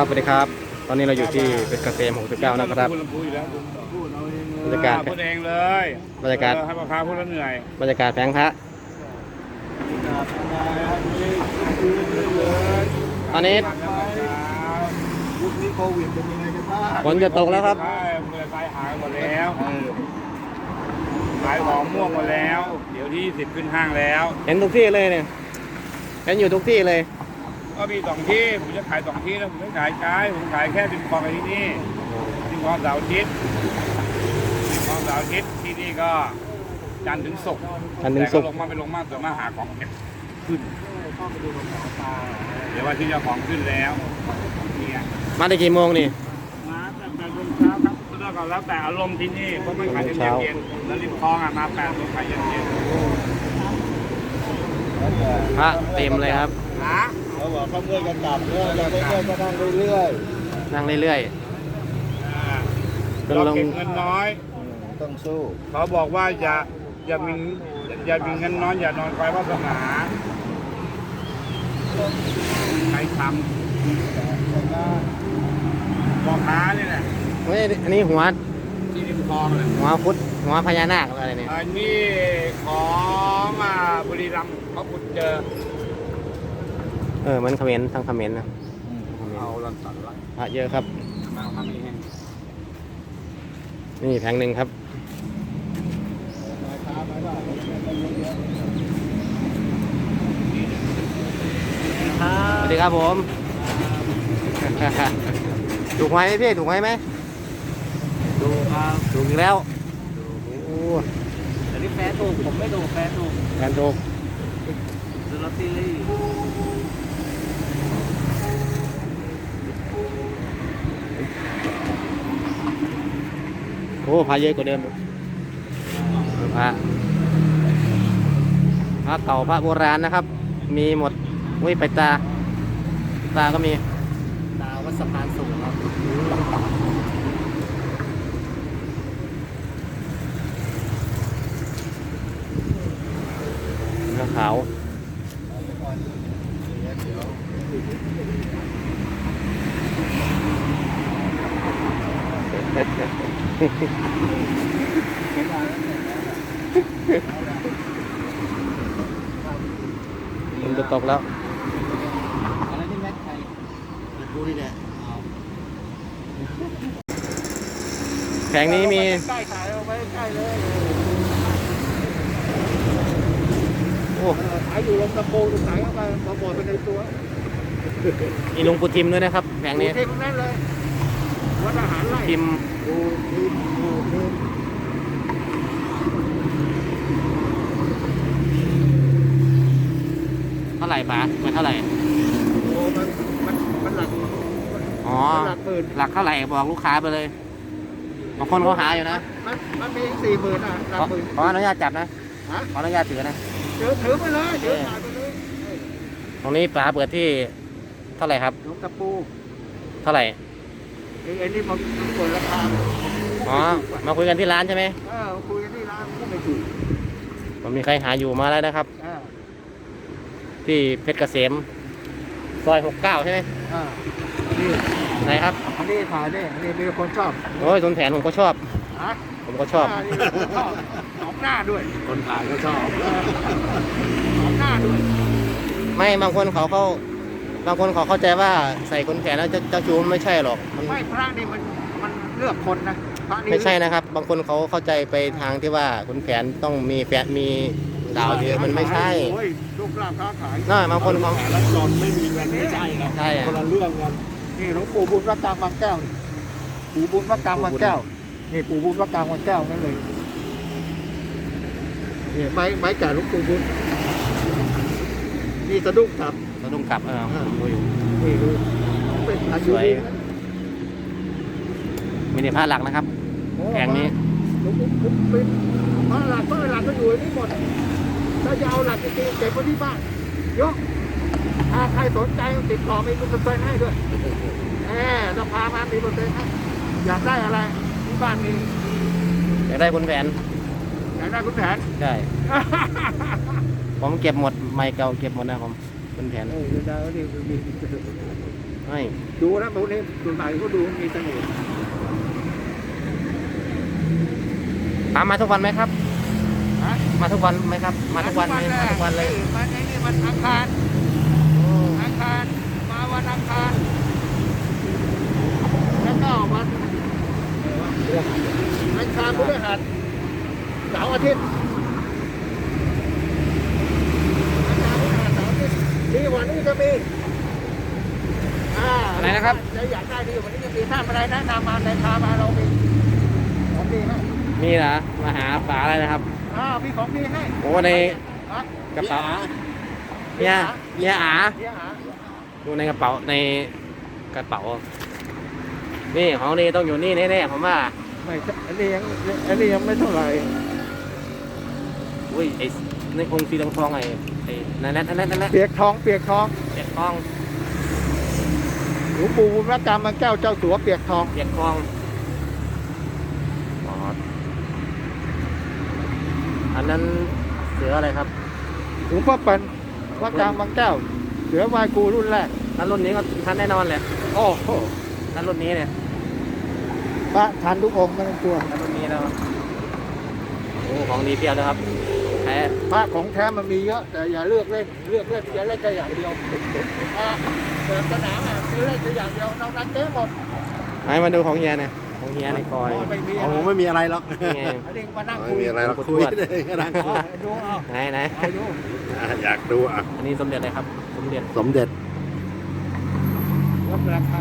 ครับสวัสดีครับ ตอนนี้เราอยู่ที่เพชรเกษม69นะครับ พูดลำพูอยู่แล้วบรรยากาศพูดเองเลยบรรยากาศ เออให้พ่อค้าพูดแล้วเหนื่อยบรรยากาศแผงพระตอนนี้ยุคนี้โควิดเป็นยังไงกันบ้างฝนจะตกแล้วครับ ใช่เมื่อไปหายหมดแล้วขายของม่วงหมดแล้ว เดี๋ยวที่สิบขึ้นห้างแล้ว เห็นทุกที่เลยเนี่ย เห็นอยู่ทุกที่เลย ก็มีสองที่ผมจะขายสองที่แล้วผมไม่ขายกายผมขายแค่ริมคลองไปที่นี่ริมคลองเสาร์อาทิตย์ริมคลองเสาร์อาทิตย์ที่นี่ก็จันทร์ถึงศุกร์จันทร์ถึงศุกร์ แต่ก็ลงมาไปลงมาส่วนมากหาของเก็บขึ้น เดี๋ยวว่าที่เจ้าของขึ้นแล้วเนี่ยมาได้กี่โมงนี่ มาตั้งแต่ช่วงเช้าครับแล้วก็แล้วแต่อารมณ์ที่นี่เพราะไม่ขายเย็นเช้า เย็นๆแล้วริมคลองอะมาแปดโมงขายเย็นเย็นพระเต็มเลยครับ ๆนะเขา บอกเขาเมื่อยกันกลับเมื่อยกันไม่เมื่อยก็นั่งเรื่อยนั่งเรื่อยอ่าจนลงเราเก็บเงินน้อย ๆ ต้องสู้ เขาบอกว่าอย่าอย่ามีอย่ามีเงินน้อยอย่านอนคอยวาสนาใครทำพ่อค้าเนี่ยแหละๆเฮ้ยอันนี้หัวที่ริมคลองเลยหัวพุทธหัวพญานาคอะไรเนี่ยอันนี้ของอ่าบุรีรัมย์เขาขุดเจอ เออมันเขมรทางเขมรนะเอาลันตันละพระเยอะครับมาทำเองนี่แผงหนึ่งครับสวัสดีครับผมถูกไหมพี่ถูกไหมไหมดูครับถูกอีกแล้วโอ้แต่นี่แฟนถูกผมไม่ถูกแฟนถูกแฟนถูกซื้อลอตเตอรี่ อ้พระเยอะกว่าเดิมพระพระเก่าพระโบราณนะครับ มีหมดอุ้ยไปตา ตาก็มี ตาวัดสะพานสูงครับขาว มันจะตกแล้วอะไรที่แม็กไทยดูดิเนี่ยแผงนี้มีใกล้ขายเอาไว้ใกล้เลยโอ้ขายอยู่ลงตะโกนขายเข้าไปมาบดไปในตัวมีลุงปูทิมด้วยนะครับ แผงนี้เท่งนั้นเลยวัดอาหารไล่ทิมดูดูดูดู เท่าไหร่ปะมันเท่าไหร่ โอ้มันมันมันหลักอ๋อ มันหลักหมื่นหลักเท่าไหร่บอกลูกค้าไปเลย บางคนเขาหาอยู่นะ มันมันมีสี่หมื่นอะหลัขกอหมื่นขออนุญาตจับนะ ฮะขออนุญาตถือนะเดี๋ยวถือไปเลยเดี๋ยวถ่ายไปเลยตรงนี้ปลาเปิดที่ เท่าไหร่ครับ หลวงตะปู เท่าไหร่ ไอ้ไอ้นี่มันมันเปิดราคาอ๋อ มาคุยกันที่ร้านใช่ไหมเออคุยกันที่ร้านก็ไม่ถูกผมมีใครหาอยู่มาแล้วนะครับ อ่าที่เพชรเกษมซอย69ใช่ไหมอ่านี่ไหนครับอันนี้ถ่ายนี่นี่มีคนชอบโอ้ยสนแผนผมก็ชอบ ฮะผมก็ชอบานี่มีคนชอบสองหน้าด้วยคนขายก็ชอบ สองหน้าด้วยไม่บางคนเขาเขา บางคนเขาเข้าใจว่าใส่ขนแขนแล้วจะเจ้าชู้มันไม่ใช่หรอกมันไม่พระนี่มันมันเลือกคนนะพระนี่ไม่ใช่นะครับ บางคนเขาเข้าใจไปทางที่ว่าขนแขนต้องมีแฟนมีดาวเยอะมันไม่ใช่โอ้ยลูกลาภค้าขายน่าบางคนเขาแล้วจนไม่มีเงินไม่ใช่นะใช่อะคนละเรื่องกันนี่หลวงปู่บุญวัดกลางบางแก้วนี่ปู่บุญวัดกลางบางแก้วนี่ปู่บุญวัดกลางบางแก้วนั่นเลยนี่ไม้ไม้แก่หลวงปู่บุญนี่สะดุ้งครับ เราต้องกลับเออผมดูอยู่นี่ดูเป็นอายุสวยมีในผ้าหลักนะครับแผงนี้หลวงปู่บุญเป็นพระหลักพระหลักก็อยู่ในนี่หมดถ้าจะเอาหลักจริงๆเก็บไว้ที่บ้านยกถ้าใครสนใจติดต่อมีเปอร์เซ็นต์ให้ด้วยแหมถ้าพามามีเปอร์เซ็นต์ให้อยากได้อะไรที่บ้านมีอยากได้ขนแขนอยากได้คุณแผน ใช่ ผมเก็บหมด ไม้เก่าเก็บหมดนะผม ขนแขนเออได้แล้วดิมีขไม่ดูแล้วพวกนี้ส่วนใหญ่ก็ดูมีเสน่ห์ตามมาทุกวันไหมครับฮะมาทุกวันไหมครับ มาทุกวันไหมมาทุกวันเลยมาไอ้นี่มันอังคารโอ้อังคารมาวันอังคารแล้วก็วันอังคารพฤหัสเสาร์อาทิตย์อังคารพฤหัสเสาร์อาทิตย์นี่วันนี้จะมีอ่า อะไรนะครับ จะอยากได้ดีวันนี้จะมี ท่านอะไรแนะนำมาในพามาเรามีของดีให้มีเหรอมาหาฝาอะไรนะครับอ่ามีของดีให้โอ้ในฮะกระเป๋าเนี่ยเนี่ยอาเดี๋ยวหาดูในกระเป๋าในกระเป๋า นี่ของนี่ต้องอยู่นี่แน่ๆผมว่าไม่ใช่อันนี้ยังอันนี้ยังไม่เท่าไหร่อุ้ยไอ้ในองค์สีทองทองไอ้ไอ้นั่นแหละนั่นแหละนั่นแหละเปียกทองเปียกทองเปียกทองห ลวงปู่บุญรักรรมมันแก้วเจ้าสัวเปียกทอง เปียกทองอ๋ออันนั้นเสืออะไรครับหลวงพ่อเปิ่นวัดกลางบางแก้ว เสือวายกูรุ่นแรกถ้ารุ่นนี้ก็ทันแน่นอนแหละโอ้โหถ้ารุ่นนี้เนี่ยพระทันทุกองค์ไม่ต้องกลัวถ้ารุ่นนี้แล้วโอ้ของดีเพียบเลยครับแท้พระของแท้มันมีเยอะแต่อย่าเลือกเล่นเลือกเล่นอย่าเล่นแค่อย่างเดียวอะเปิดสนามอะ คือเล่นแค่อย่างเดียวนอกนั้นเจ๊หมดไหนมาดูของเฮียเนี่ยของเฮียในคอยไม่มีอ๋อผมไม่มีอะไรหรอกนี่ไงอันนี้มานั่งไม่คุยมีอะไรหรอกคุคุยยเลยก็นั่งอ๋คุอยดูเอาไหนไหนเอาดูอะอยากดูอะ อันนี้สมเด็จเลยครับ สมเด็จสมเด็จวัดราคา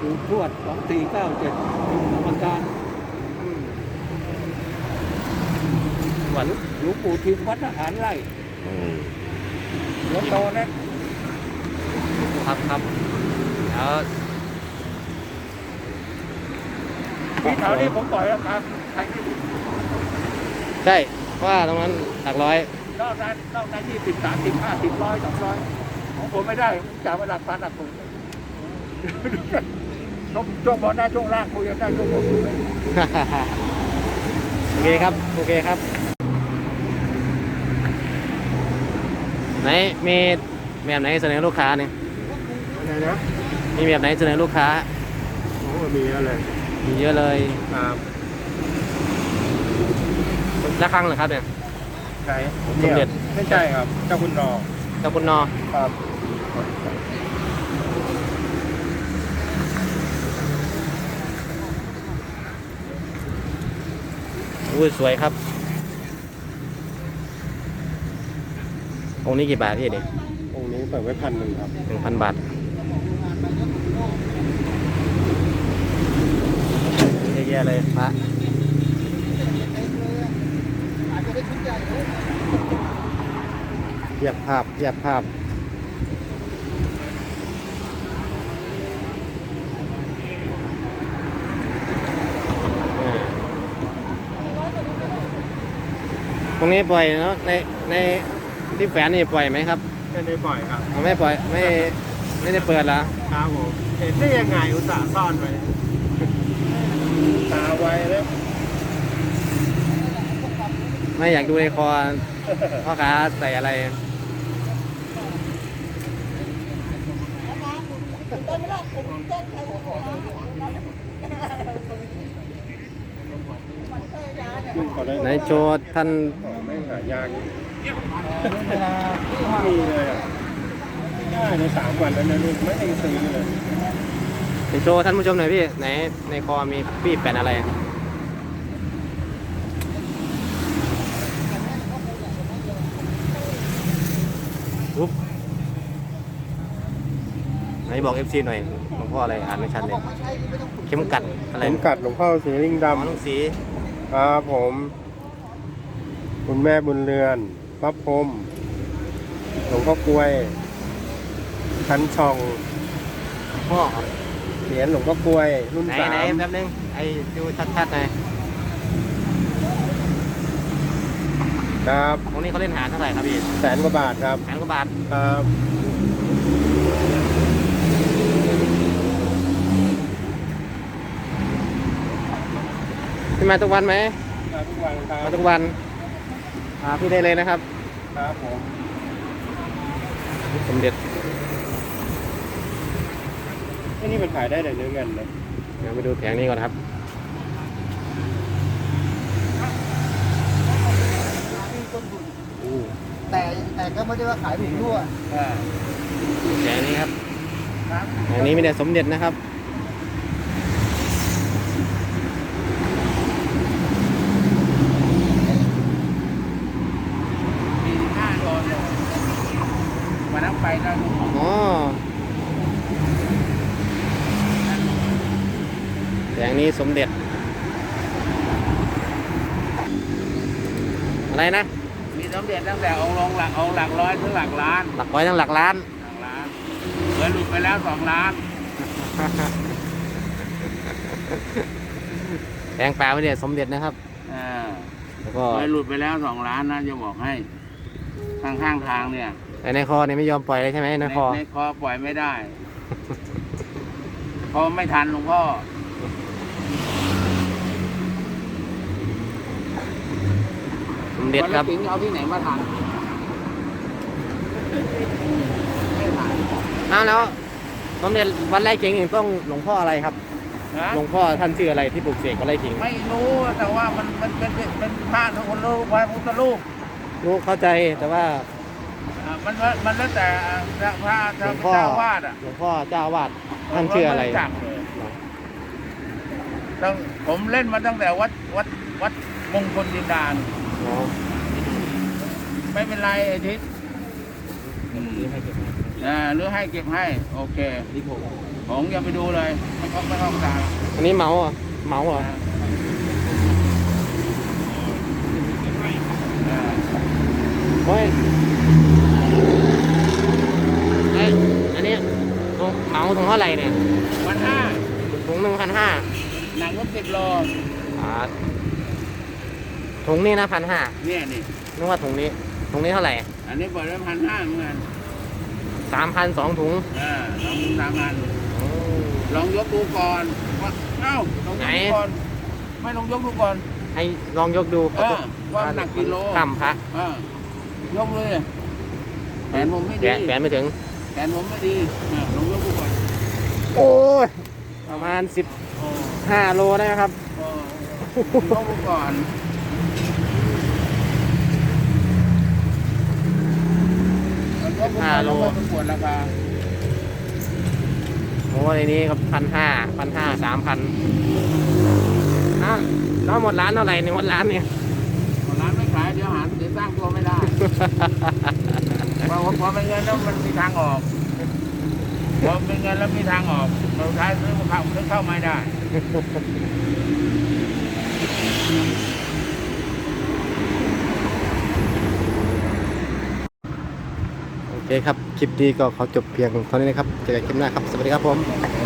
ดูทวดสองสี่เก้าเจ็ดกรรมการหวานหลวงปู่ทิมวัดทหารไร่อืมหลวงโตเนี่ย ครับครับแล้วที่แถวนี้ผมปล่อยราคาใครที่ใช่เพราะว่าตรงนั้นหลักร้อยนอกนั้นนอกนั้นยี่สิบสามสิบห้าสิบร้อยสองร้อยของผมไม่ได้ผมจ่ายมาหลักพันหลักหมื่นช่วงช่วงบอลได้ช่วงล่างคุยกันได้ช่วงบนคุยไม่ได้โอเคครับ โอเคครับ ไหนมีแบบไหนเสนอลูกค้าเนี่ย อะไรนะมีแบบไหนเสนอลูกค้าโอ้มีอะไรมีเยอะเลยครับละครั้งเหรอครับเนี่ยใช่สมเด็จไม่ใช่ครับเจ้าคุณรอเจ้าคุณนอครับอุ้ยสวยครับองค์นี้กี่บาทพี่เด็กองค์นี้เปิดไว้พันหนึ่งครับหนึ่งพันบาท ยอะแยะเลยพระเทียบภาพเทียบภาพอ่าตรงนี้ปล่อยเนาะในในที่แฝนนี่ปล่อยไหมครับไม่ได้ปล่อยครับเอาไม่ปล่อยไม่ไม่ได้เปิดเหรอครับผมเห็นได้ยังไงอุตส่าห์ซ่อนไว้ตา ไว้แล้วไม่อยากดูในคอพ่อค้าใส่อะไรไหนโชว์ท่านไม่หายากไม่มีเลยอะง่ายในสามวันแล้วนะลูกไม่ได้ซื้อเลยไหน โชว์ท่านผู้ชมหน่อยพี่ไหนในคอมีพี่แปนอะไรอุ๊บไหนบอก FC หน่อยหลวงพ่ออะไรอ่านไม่ชัดเลย เข็มกัดอะไรผมกัดหลวงพ่อสีลิงอ๋อดำลุงสีครับผม คุณแม่บุญเรือนพระพรหมหลวงพ่อกล้วย คันช่อง พ่อ เหรียญหลวงพ่อกล้วยรุ่นไหนสาไหนมแป๊บนึงไอ้ดูชัดๆหน่อยครับตรงนี้เขาเล่นหาเท่าไหร่ครับพี่แสนกว่าบาทครับแสนกว่าบาทครับพี่มาทุกวันไหมครับทุกวันครัมาบทุกวันหาพี่ได้เลยนะครับ ครับผม สมเด็จ ไอ้นี่มันขายได้แต่เนื้อเงินนะเดี๋ยวไปดูแผงนี้ก่อนครับแต่แต่ก็ไม่ได้ว่าขายถูกทั่ว อ่า แผงนี้ครับ แผงนี้มีแต่สมเด็จนะครับ สี่สิบห้าโลเนี่ยวันนั้นไปก็ อ๋อแผง นี้สมเด็จ อะไรนะ มีสมเด็จตั้งแต่องค์ลงหลักองค์หลักร้อยถึงหลักล้านหลักร้อยทั้งหลักล้าน หลักล้านเคยหลุดไปแล้วสองล้านแผงปลาไม่ได้สมเด็จนะครับ อ่าแล้วก็เคยหลุดไปแล้วสองล้านนะจะบอกให้ข้างข้างๆทางเนี่ยแต่ในคอเนี่ยไม่ยอมปล่อยเลยใช่ไหมในคอในคอปล่อยไม่ได้ เพราะไม่ทันหลวงพ่อ สม เด็จครับวันละถึงเอาที่ไหนมาทันไม่ทันอ้าวแล้วสมเด็จวันไร่ขิงนี่ต้องหลวงพ่ออะไรครับนะหลวงพ่อท่านชื่ออะไรที่ปลูกเสกวันไร่ขิงไม่รู้แต่ว่ามันมันเป็นเป็นพระทุกคนรู้พระพุทธรูปรู้เข้าใจแต่ว่าอ่ามันมันมันแล้วแต่พระพระหลวงเจ้พ่อาวาดอะหลวงพ่อเจ้าอาวาดท่านชื่ออะไรผมม่จักเลยตั้งผมเล่นมาตั้งแต่วัดวัดวัดมงคลดินดานอ๋อ ไม่เป็นไรไอ้ทิศอ่าหรือให้เก็บให้ โอเคผมอย่าไปดูเลย ไม่เข้าไม่เข้าตาอันนี้เหมาเหรอเหมาเหรออ่าโอ้ยไอยอันนี้เหมาถุงเท่าไหร่เนี่ยวันห้าถุงหนึ่งพันห้าหนังก็สิบโล ถุงนี้นะพันห้าเนี่ยนี่นึกว่าถุงนี้ ถุงนี้เท่าไหร่อันนี้เปิดไว้พันห้าเหมือนกันสามพันสองถุงอ่าลองดูตามกันลองยกดูก่อนว่าเอ้าลองยกดูก่อนไม่ลองยกดูก่อนให้ลองยกดูเออว่าหนักกิโลต่ำพระอ่ายกเลยแขนผมไม่แขดีนแขนไม่ถึงแขนผมไม่ดีอ่าลองยกดูก่อนโอ้ยประมาณสิบโอ้ห้าโลได้ไหมครับโอ้ยกดูก่อนยกดูก่อน ห้าโลแวก็ประกวดราคาโอ้ในนี้ก็พันห้าพันห้าสามพันอ้าวแล้วหมดร้านเท่าไหร่ในยหมดร้านเนี่ยร้านไม่ขายเดี๋ยวหาเดี๋ยวสร้างตัวไม่ได้พอพอเป็นเงินแล้วมันมีทางออกพอเป็นเงินแล้วมีทางออกเราใช้ซื้อมาเข้าซื้อเข้าไม่ได้ เคครับ คลิปนี้ก็ขอจบเพียงเท่านี้นะครับ เจอกันคลิปหน้าครับ สวัสดีครับผม